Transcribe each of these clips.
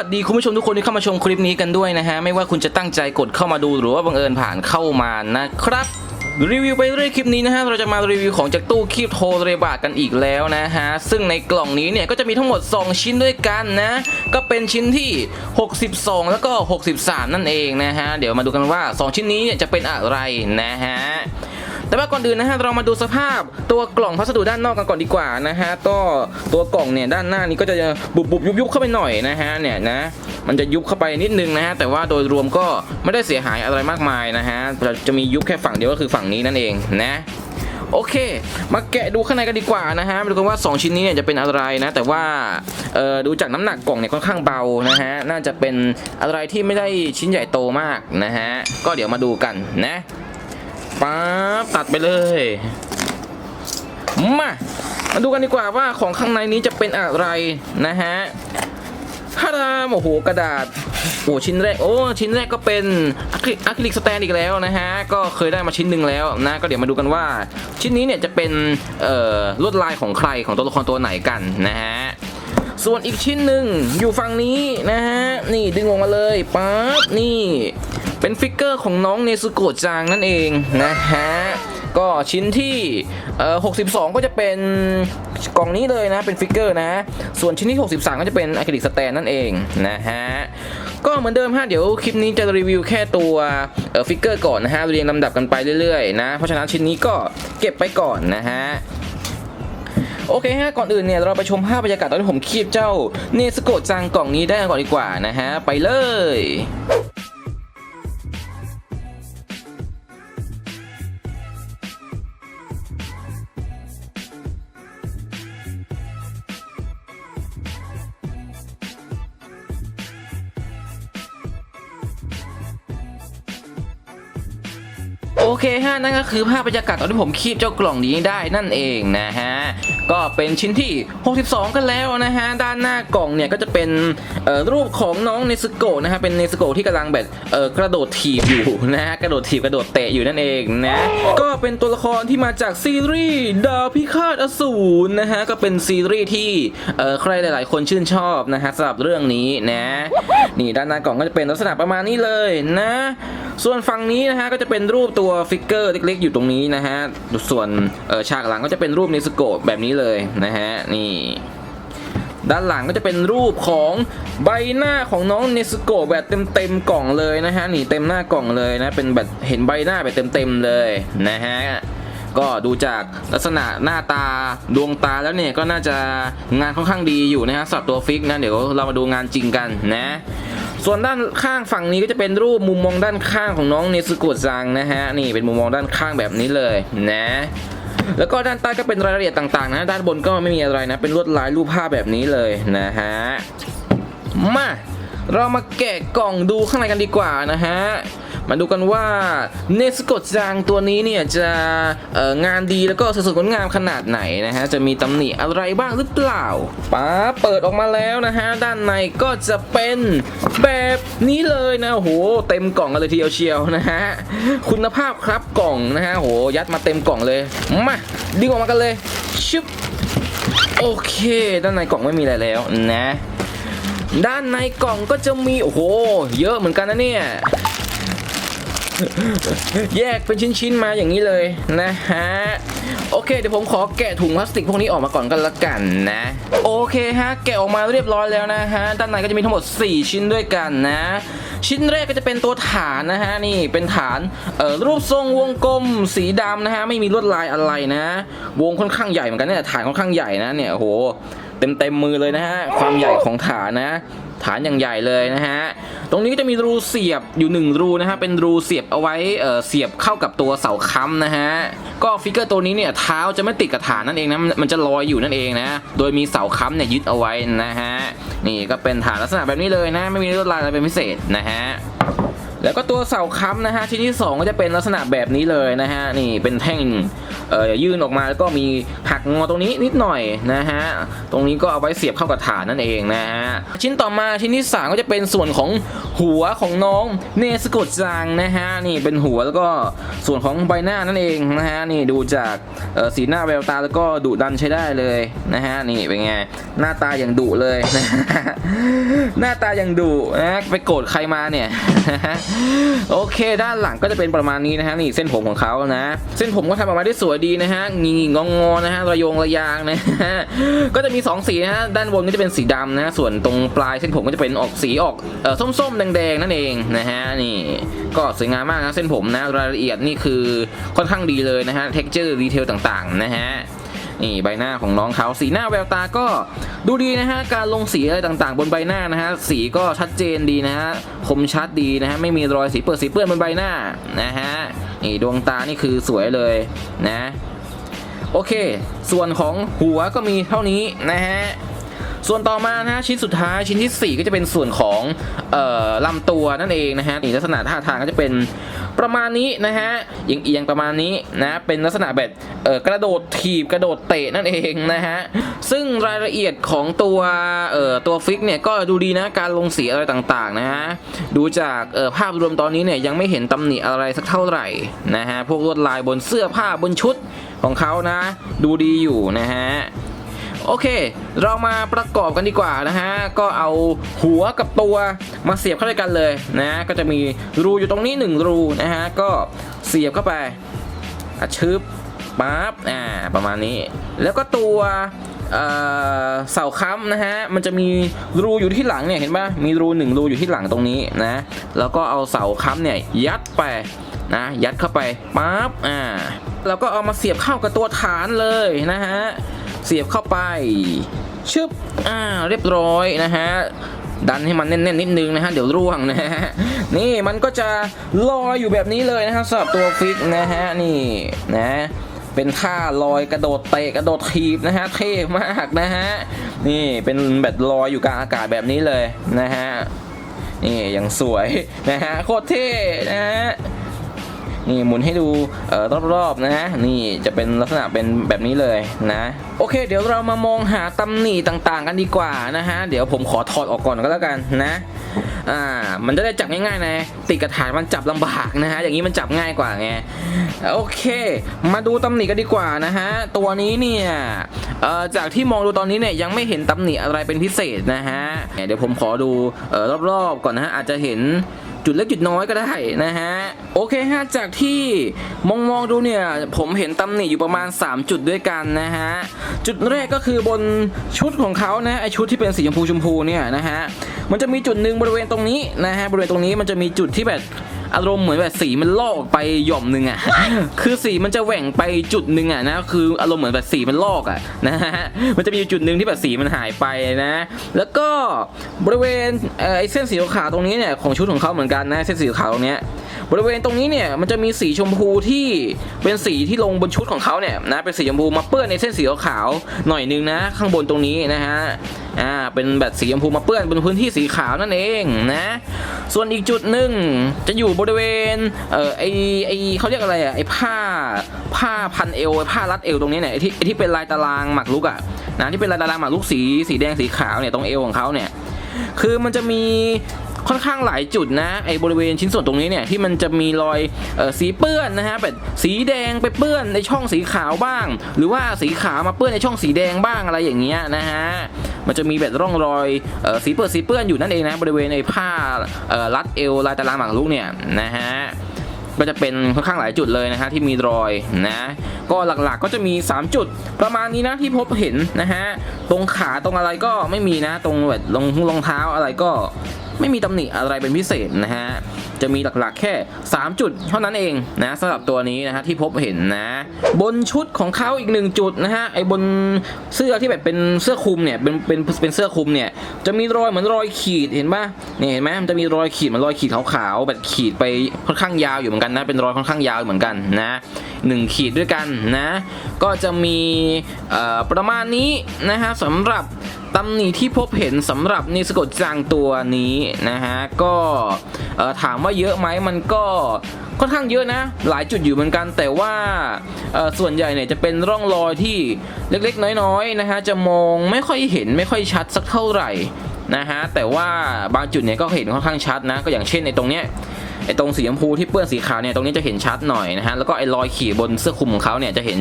วัสดีคุณผู้ชมทุกคนที่เข้ามาชมคลิปนี้กันด้วยนะฮะ ไม่ว่าคุณจะตั้งใจกดเข้ามาดูหรือว่าบังเอิญผ่านเข้ามานะครับ รีวิวไปเรื่อยคลิปนี้นะฮะ เราจะมารีวิวของจากตู้คีบโทเรบากันอีกแล้วนะฮะ ซึ่งในกล่องนี้เนี่ยก็จะมีทั้งหมด 2 ชิ้นด้วยกันนะ ก็เป็นชิ้นที่ 62 แล้วก็ 63 นั่นเองนะฮะ เดี๋ยวมาดูกันว่า 2 ชิ้นนี้เนี่ยจะเป็นอะไรนะฮะ แต่ว่าก่อนอื่นนะฮะเรามาดูสภาพตัวกล่องพัสดุด้านนอกกันก่อนดีกว่านะฮะก็ตัวกล่องเนี่ยด้านหน้านี้ก็จะบุบบุบยุบยุบเข้าไปหน่อยนะฮะเนี่ยนะมันจะยุบเข้าไปนิดนึงนะฮะแต่ว่าโดยรวมก็ไม่ได้เสียหายอะไรมากมายนะฮะจะจะมียุบแค่ฝั่งเดียวก็คือฝั่งนี้นั่นเองนะโอเค มาแกะดูข้างในกันดีกว่านะฮะมาดูกันว่า 2 ชิ้นนี้เนี่ยจะเป็นอะไรนะ แต่ว่าดูจากน้ำหนักกล่องเนี่ยค่อนข้างเบานะฮะ น่าจะเป็นอะไรที่ไม่ได้ชิ้นใหญ่โตมากนะฮะ ก็เดี๋ยวมาดูกันนะ ป๊าบตัดไปเลยมามาดูกันดีกว่าว่าของข้างในนี้จะเป็นอะไรนะฮะฮารามโอ้โหกระดาษโอ้ชิ้นแรกโอ้ชิ้นแรกก็เป็นอะคริลิกสแตนอีกแล้วนะฮะก็เคยได้มาชิ้นหนึ่งแล้วนะก็เดี๋ยวมาดูกันว่า ชิ้นนี้เนี่ยจะเป็นเอ่อลวดลายของใครของตัวละครตัวไหนกันนะฮะส่วนอีกชิ้นหนึ่งอยู่ฝั่งนี้นะฮะนี่ดึงออกมาเลยปั๊บนี่ เป็นฟิกเกอร์ของน้องเนซุโกะจางนั่นเองนะฮะก็ชิ้นที่เอ่อ62 ก็จะเป็นกล่องนี้เลยนะเป็นฟิกเกอร์นะ ส่วนชิ้นที่ 63 ก็จะเป็นอะคริลิกสแตนนั่นเองนะฮะก็เหมือนเดิมฮะเดี๋ยวคลิปนี้จะรีวิวแค่ตัวเอ่อฟิกเกอร์ก่อนนะฮะเรียงลำดับกันไปเรื่อยๆนะเพราะฉะนั้นชิ้นนี้ก็เก็บไปก่อนนะฮะโอเคฮะ ก่อนอื่นเนี่ยเราไปชมภาพบรรยากาศตอนที่ผมคีบเจ้าเนสโกจังกล่องนี้ได้ก่อนดีกว่านะฮะ ไปเลย โอเคฮะนั่นก็คือภาพบรรยากาศตอนที่ผมคีบเจ้ากล่องนี้ได้นั่นเองนะฮะ ก็เป็นชิ้นที่ 62 กันแล้วนะฮะ ด้านหน้ากล่องเนี่ยก็จะเป็นรูปของน้องเนสโกนะฮะ เป็นเนสโกที่กำลังแบบกระโดดถีบอยู่นะฮะ กระโดดถีบกระโดดเตะอยู่นั่นเองนะ ก็เป็นตัวละครที่มาจากซีรีส์ดาวพิฆาตอสูรนะฮะ ก็เป็นซีรีส์ที่ใครหลาย ๆ คนชื่นชอบนะฮะสำหรับเรื่องนี้นะ นี่ด้านหน้ากล่องก็จะเป็นลักษณะประมาณนี้เลยนะ ส่วนฝั่งนี้นะฮะก็จะเป็นรูปตัวฟิกเกอร์เล็ก ๆ อยู่ตรงนี้นะฮะ ส่วนฉากหลังก็จะเป็นรูปเนสโกแบบนี้เลยลยนะฮะนี่ด้านหลังก็จะเป็นรูปของใบหน้าของน้องเนสโกแบบเต็มๆกล่องเลยนะฮะนี่เต็มหน้ากล่องเลยนะเป็นแบบเห็นใบหน้าแบบเต็มๆเลยนะฮะก็ดูจากลักษณะหน้าตาดวงตาแล้วเนี่ยก็น่าจะงานค่อนข้างดีอยู่นะฮะสำหรับตัวฟิกนะเดี๋ยวเรามาดูงานจริงกันนะส่วนด้านข้างฝั่งนี้ก็จะเป็นรูปมุมมองด้านข้างของน้องเนซึโกะซังนะฮะนี่เป็นมุมมองด้านข้างแบบนี้เลยนะ แล้วก็ด้านใต้ก็เป็นรายละเอียดต่างๆนะ ด้านบนก็ไม่มีอะไรนะ เป็นลวดลายรูปภาพแบบนี้เลยนะฮะ มา เรามาแกะกล่องดูข้างในกันดีกว่านะฮะ มาดูกันว่าเนสโกะจังตัวนี้เนี่ยจะงานดีแล้วก็สดสดงดงามขนาดไหนนะฮะจะมีตำหนิอะไรบ้างหรือเปล่าป๊าเปิดออกมาแล้วนะฮะด้านในก็จะเป็นแบบนี้เลยนะโอ้โหเต็มกล่องกันเลยทีเดียวเชียวนะฮะคุณภาพครับกล่องนะฮะโหยัดมาเต็มกล่องเลยมาดึงออกมากันเลยชึบโอเค ด้านในกล่องไม่มีอะไรแล้วนะ ด้านในกล่องก็จะมี โอ้โห เยอะเหมือนกันนะเนี่ย แยกเป็นชิ้นๆมาอย่างนี้เลยนะฮะ โอเคเดี๋ยวผมขอแกะถุงพลาสติกพวกนี้ออกมาก่อนกันละกันนะ โอเคฮะ แกะออกมาเรียบร้อยแล้วนะฮะ ด้านในก็จะมีทั้งหมด 4 ชิ้นด้วยกันนะ ชิ้นแรกก็จะเป็นตัวฐานนะฮะนี่เป็นฐานเอ่อรูปทรงวงกลมสีดำนะฮะไม่มีลวดลายอะไรนะ วงค่อนข้างใหญ่เหมือนกันเนี่ยฐานค่อนข้างใหญ่นะเนี่ยโหเต็มเต็มมือเลยนะฮะความใหญ่ของฐานนะ ฐานอย่างใหญ่เลยนะฮะ ตรงนี้ก็จะมีรูเสียบอยู่หนึ่งรูนะฮะ เป็นรูเสียบเอาไว้เเสียบเข้ากับตัวเสาค้ำนะฮะ ก็ฟิกเกอร์ตัวนี้เนี่ยเท้าจะไม่ติดกับฐานนั่นเองนะมันมันจะลอยอยู่นั่นเองนะ โดยมีเสาค้ำเนี่ยยึดเอาไว้นะฮะ นี่ก็เป็นฐานลักษณะแบบนี้เลยนะ ไม่มีลวดลายอะไรเป็นพิเศษนะฮะ แล้วก็ตัวเสาค้ำนะฮะชิ้นที่ 2 ก็จะเป็นลักษณะแบบนี้เลยนะฮะนี่เป็นแท่งเอ่อยื่นออกมาแล้วก็มีหักงอตรงนี้นิดหน่อยนะฮะตรงนี้ก็เอาไว้เสียบเข้ากับฐานนั่นเองนะฮะชิ้นต่อมาชิ้นที่ 3 ก็จะเป็นส่วนของหัวของน้องเนสโกดจังนะฮะนี่เป็นหัวแล้วก็ส่วนของใบหน้านั่นเองนะฮะนี่ดูจากสีหน้าแววตาแล้วก็ดุดันใช้ได้เลยนะฮะนี่เป็นไงหน้าตาอย่างดุเลยนะฮะหน้าตาอย่างดุนะไปโกรธใครมาเนี่ยโอเค ด้านหลังก็จะเป็นประมาณนี้นะฮะนี่เส้นผมของเขานะ เส้นผมก็ทำออกมาได้สวยดีนะฮะงีงงงๆนะฮะระยงระยางนะฮะก็จะมี 2 สีนะฮะด้านบนก็จะเป็นสีดำนะฮะส่วนตรงปลายเส้นผมก็จะเป็นออกสีออกเออส้มๆแดงๆนั่นเองนะฮะนี่ก็สวยงามมากนะเส้นผมนะรายละเอียดนี่คือค่อนข้างดีเลยนะฮะเท็กเจอร์ดีเทลต่างๆนะฮะ นี่ใบหน้าของน้องเขาสีหน้าแววตาก็ดูดีนะฮะการลงสีอะไรต่างๆ บนใบหน้านะฮะสีก็ชัดเจนดีนะฮะคมชัดดีนะฮะไม่มีรอยสีเปื้อนสีเปื้อนบนใบหน้านะฮะนี่ดวงตานี่คือสวยเลยนะ โอเค ส่วนของหัวก็มีเท่านี้นะฮะ ส่วนต่อมานะฮะชิ้นสุดท้ายชิ้นทีสี่ 4 ก็จะเป็นส่วนของเอ่อลำตัวนั่นเองนะฮะนี่ลักษณะท่าทางก็จะเป็นประมาณนี้นะฮะเอียงๆประมาณนี้นะเป็นลักษณะแบบเอ่อกระโดดถีบกระโดดเตะนั่นเองนะฮะซึ่งรายละเอียดของตัวเอ่อตัวฟิกเนี่ยก็ดูดีนะการลงสีอะไรต่างๆนะฮะดูจากเอ่อภาพรวมตอนนี้เนี่ยยังไม่เห็นตำหนิอะไรสักเท่าไหร่นะฮะพวกลวดลายบนเสื้อผ้าบนชุดของเขานะ ดูดีอยู่นะฮะ โอเค เรามาประกอบกันดีกว่านะฮะ ก็เอาหัวกับตัวมาเสียบเข้าด้วยกันเลยนะ ก็จะมีรูอยู่ตรงนี้หนึ่งรูนะฮะ ก็เสียบเข้าไปอชึบปั๊บ อ่า ประมาณนี้ แล้วก็ตัวเอ่อเสาค้ำนะฮะ มันจะมีรูอยู่ที่หลังเนี่ย เห็นปะมีรูหนึ่งรูอยู่ที่หลังตรงนี้นะ แล้วก็เอาเสาค้ำเนี่ยยัดไปนะ ยัดเข้าไปปั๊บ อ่า แล้วก็เอามาเสียบเข้ากับตัวฐานเลยนะฮะ เสียบเข้าไป ชึบ อ่า เรียบร้อยนะฮะ ดันให้มันแน่นๆนิดนึงนะฮะ เดี๋ยวร่วงนะฮะ นี่มันก็จะลอยอยู่แบบนี้เลยนะฮะสำหรับตัวฟิกนะฮะ นี่นะเป็นท่าลอยกระโดดเตะกระโดดทีบนะฮะเท่มากนะฮะนี่เป็นแบบลอยอยู่กลางอากาศแบบนี้เลยนะฮะนี่ยังสวยนะฮะโคตรเท่นะฮะ นี่หมุนให้ดูออรอบๆนะนี่จะเป็นลักษณะเป็นแบบนี้เลยนะโอเค เดี๋ยวเรามามองหาตำหนิต่างๆ กันดีกว่านะฮะเดี๋ยวผมขอถอดออกก่อนก็แล้วกันนะอ่ามันจะได้จับง่ายๆนะติดกระถางมันจับลำบากนะฮะอย่างนี้มันจับง่ายกว่าไงโอเค มาดูตำหนิกันดีกว่านะฮะตัวนี้เนี่ยจากที่มองดูตอนนี้เนี่ยยังไม่เห็นตำหนิอะไรเป็นพิเศษนะฮะเดี๋ยวผมขอดูออรอบๆก่อนนะฮะอาจจะเห็น จุดเล็กจุดน้อยก็ได้นะฮะ โอเคฮะจากที่มองมองดูเนี่ยผมเห็นตำหนิอยู่ประมาณ 3 จุดด้วยกันนะฮะ จุดแรกก็คือบนชุดของเขานะไอชุดที่เป็นสีชมพูชมพูเนี่ยนะฮะมันจะมีจุดหนึ่งบริเวณตรงนี้นะฮะบริเวณตรงนี้มันจะมีจุดที่แบบ อารมณ์เหมือนแบบสีมันลอกออกไปหย่อมหนึ่งอะคือสีมันจะแหว่งไปจุดหนึ่งอะนะ คืออารมณ์เหมือนแบบสีมันลอกอะนะฮะ มันจะมีจุดหนึ่งที่แบบสีมันหายไปนะ แล้วก็บริเวณไอ้เส้นสีขาวตรงนี้เนี่ยของชุดของเขาเหมือนกันนะ เส้นสีขาวตรงเนี้ย บริเวณตรงนี้เนี่ยมันจะมีสีชมพูที่เป็นสีที่ลงบนชุดของเขาเนี่ยนะเป็นสีชมพูมาเปื้อนในเส้นสีขาวหน่อยนึงนะ ข้างบนตรงนี้นะฮะอ่าเป็นแบบสีชมพูมาเปื้อนบนพื้นที่สีขาวนั่นเองนะส่วนอีกจุดหนึ่งจะอยู่บริเวณเอ่อไอไอเขาเรียกอะไรอะไอผ้าผ้าพันเอวไอผ้ารัดเอวตรงนี้เนี่ยไอที่ไอที่เป็นลายตารางหมากรุกอะนะที่เป็นลายตารางหมากรุกสีสีแดงสีขาวเนี่ยตรงเอวของเขาเนี่ยคือมันจะมี ค่อนข้างหลายจุดนะไอ้บริเวณชิ้นส่วนตรงนี้เนี่ยที่มันจะมีรอยออสีเปื้อนนะฮะแบบสีแดงไปเปื้อนในช่องสีขาวบ้าง หรือว่าสีขาวมาเปื้อนในช่องสีแดงบ้างอะไรอย่างเงี้ยนะฮะมันจะมีแบบร่องรอยออสีเปื้อนสีเปื้อนอยู่นั่นเองนะบริเวณในผ้าออรัดเอวลายตารางหมากรุกเนี่ยนะฮะก็จะเป็นค่อนข้างหลายจุดเลยนะฮะที่มีรอยนะก็หลักๆก็จะมี 3 จุดประมาณนี้นะที่พบเห็นนะฮะตรงขาตรงอะไรก็ไม่มีนะ ตรงแบบรองรองเท้าอะไรก็ ไม่มีตำหนิอะไรเป็นพิเศษนะฮะจะมีหลักๆแค่ 3 จุดเท่านั้นเองนะสำหรับตัวนี้นะฮะที่พบเห็นนะบนชุดของเขาอีกหนึ่งจุดนะฮะไอ้บนเสื้อที่แบบเป็นเสื้อคลุมเนี่ยเป็นเป็นเป็นเสื้อคลุมเนี่ยจะมีรอยเหมือนรอยขีดเห็นปะเนี่ยเห็นไหมมันจะมีรอยขีดเหมือนรอยขีดขาวๆแบบขีดไปค่อนข้างยาวอยู่เหมือนกันนะเป็นรอยค่อนข้างยาวเหมือนกันนะ 1 ขีดด้วยกันนะ ก็จะมีประมาณนี้นะฮะสำหรับตำหนิที่พบเห็นสำหรับนิสกะจังตัวนี้นะฮะก็ถามว่าเยอะไหมมันก็ค่อนข้างเยอะนะ หลายจุดอยู่เหมือนกัน แต่ว่าส่วนใหญ่เนี่ยจะเป็นร่องรอยที่เล็กๆ น้อยๆนะฮะจะมองไม่ค่อยเห็นไม่ค่อยชัดสักเท่าไหร่นะฮะแต่ว่าบางจุดเนี่ยก็เห็นค่อนข้างชัดนะก็อย่างเช่นในตรงเนี้ย ไอ้ตรงสีชมพูที่เปื้อนสีขาวเนี่ยตรงนี้จะเห็นชัดหน่อยนะฮะแล้วก็ไอ้รอยขีดบนเสื้อคลุมของเขาเนี่ยจะเห็น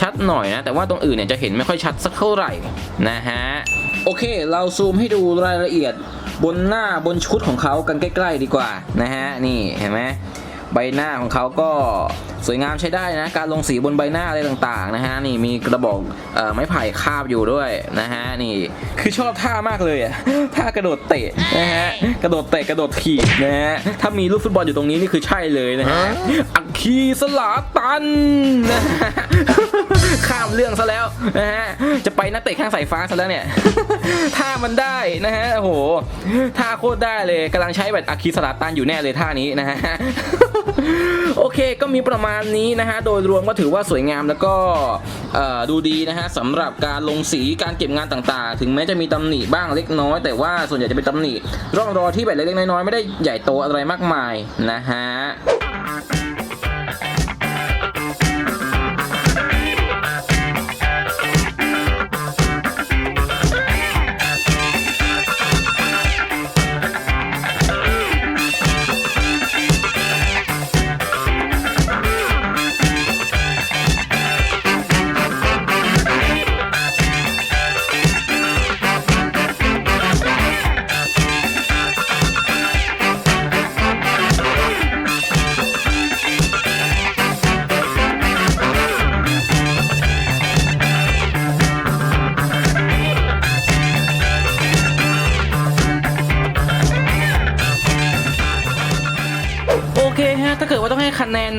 ชัดหน่อยนะแต่ว่าตรงอื่นเนี่ยจะเห็นไม่ค่อยชัดสักเท่าไหร่นะฮะโอเค เราซูมให้ดูรายละเอียดบนหน้าบนชุดของเขากันใกล้ ๆ ดีกว่านะฮะนี่เห็นไหมใบหน้าของเขาก็ สวยงามใช้ได้นะ การลงสีบนใบหน้าอะไรต่างๆนะฮะนี่มีกระบอกออไม้ไผ่คาบอยู่ด้วยนะฮะนี่คือชอบท่ามากเลยอะท่ากระโดดเตะนะฮะกระโดดเตะกระโดดถีบนะฮะถ้ามีลูกฟุตบอลอยู่ตรงนี้นี่คือใช่เลยนะฮะอักคีสลาตันนะฮะข้ามเรื่องซะแล้วนะฮะจะไปนักเตะข้างสายฟ้าซะแล้วเนี่ยท่ามันได้นะฮะโอ้โหท่าโคตรได้เลยกำลังใช้แบบอักคีสลาตันอยู่แน่เลยท่านี้นะฮะ เคก็มีประมาณนี้นะฮะ โดยรวมก็ถือว่าสวยงามแล้วก็ดูดีนะฮะสำหรับการลงสีการเก็บงานต่างๆ ถึงแม้จะมีตำหนิบ้างเล็กน้อย แต่ว่าส่วนใหญ่จะเป็นตำหนิร่องรอยที่แบบเล็กๆน้อยๆไม่ได้ใหญ่โตอะไรมากมายนะฮะ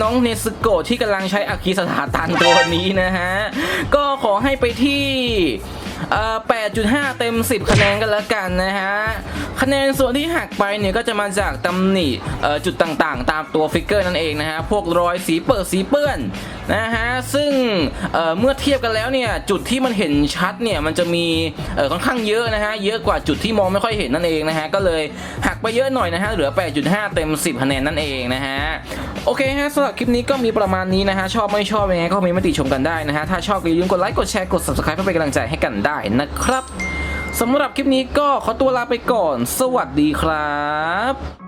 น้องเนสโกะที่กำลังใช้อาคีสถาตันตัวนี้นะฮะ ก็ขอให้ไปที่เอ่อ8.5 เต็ม 10 คะแนนกันแล้วกันนะฮะ คะแนนส่วนที่หักไปเนี่ยก็จะมาจากตำหนิจุดต่างๆ ตามตัวฟิกเกอร์นั่นเองนะฮะ พวกรอยสีเปิดสีเปื้อน นะฮะซึ่งเเมื่อเทียบกันแล้วเนี่ยจุดที่มันเห็นชัดเนี่ยมันจะมีค่อนข้างเยอะนะฮะเยอะกว่าจุดที่มองไม่ค่อยเห็นนั่นเองนะฮะก็เลยหักไปเยอะหน่อยนะฮะเหลือ 8.5 เต็ม 10คะแนนนั่นเองนะฮะโอเคฮะสำหรับคลิปนี้ก็มีประมาณนี้นะฮะชอบไม่ชอบยังไงก็มเมติชมกันได้นะฮะถ้าชอบก็อย่าลืมกดไลค์กดแชร์กด subscribe เพื่อเป็นกำลังใจให้กันได้นะครับสำหรับคลิปนี้ก็ขอตัวลาไปก่อน สวัสดีครับ